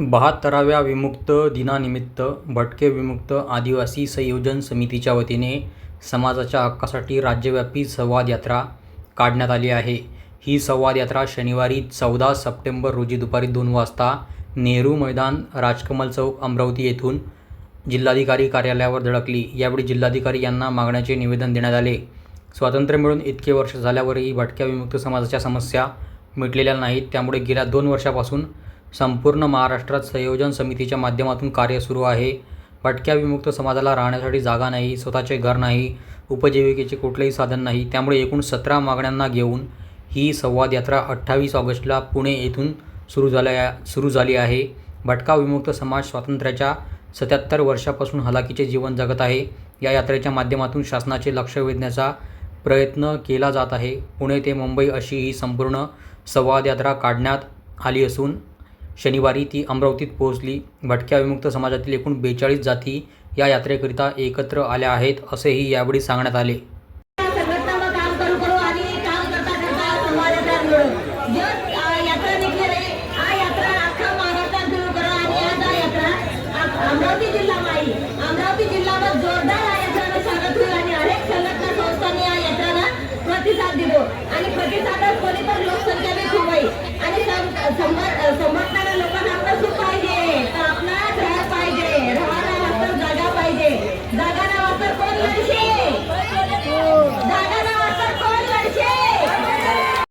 बहात्तराव्या विमुक्त दिनानिमित्त भटके विमुक्त आदिवासी संयोजन समितीच्या वतीने समाजाच्या हक्कासाठी राज्यव्यापी संवाद यात्रा काढण्यात आली आहे. ही संवाद यात्रा शनिवारी चौदा सप्टेंबर रोजी दुपारी दोन वाजता नेहरू मैदान राजकमल चौक अमरावती येथून जिल्हाधिकारी कार्यालयावर धडकली. यावेळी जिल्हाधिकारी यांना मागण्याचे निवेदन देण्यात आले. स्वातंत्र्य मिळून इतके वर्ष झाल्यावरही भटक्या विमुक्त समाजाच्या समस्या मिटलेल्या नाहीत. त्यामुळे गेल्या दोन वर्षापासून संपूर्ण महाराष्ट्रात संयोजन समितीच्या माध्यमातून कार्य सुरू आहे. भटक्या विमुक्त समाजाला राहण्यासाठी जागा नाही स्वतःचे घर नाही उपजीविकेचे कुठलेही साधन नाही त्यामुळे एकूण सतरा मागण्यांना घेऊन ही संवाद यात्रा अठ्ठावीस ऑगस्टला पुणे येथून सुरू झाल्या सुरू झाली आहे. भटका विमुक्त समाज स्वातंत्र्याच्या सत्याहत्तर वर्षापासून हलाखीचे जीवन जगत आहे. या यात्रेच्या माध्यमातून शासनाचे लक्ष वेधण्याचा प्रयत्न केला जात आहे. पुणे ते मुंबई अशी ही संपूर्ण संवाद यात्रा काढण्यात आली असून शनिवारी ती अमरावतीत पोहोचली. भटक्या विमुक्त समाजातील एकूण बेचाळीस जाती या यात्रेकरिता एकत्र आल्या आहेत असेही यावेळी सांगण्यात आले. tomar nada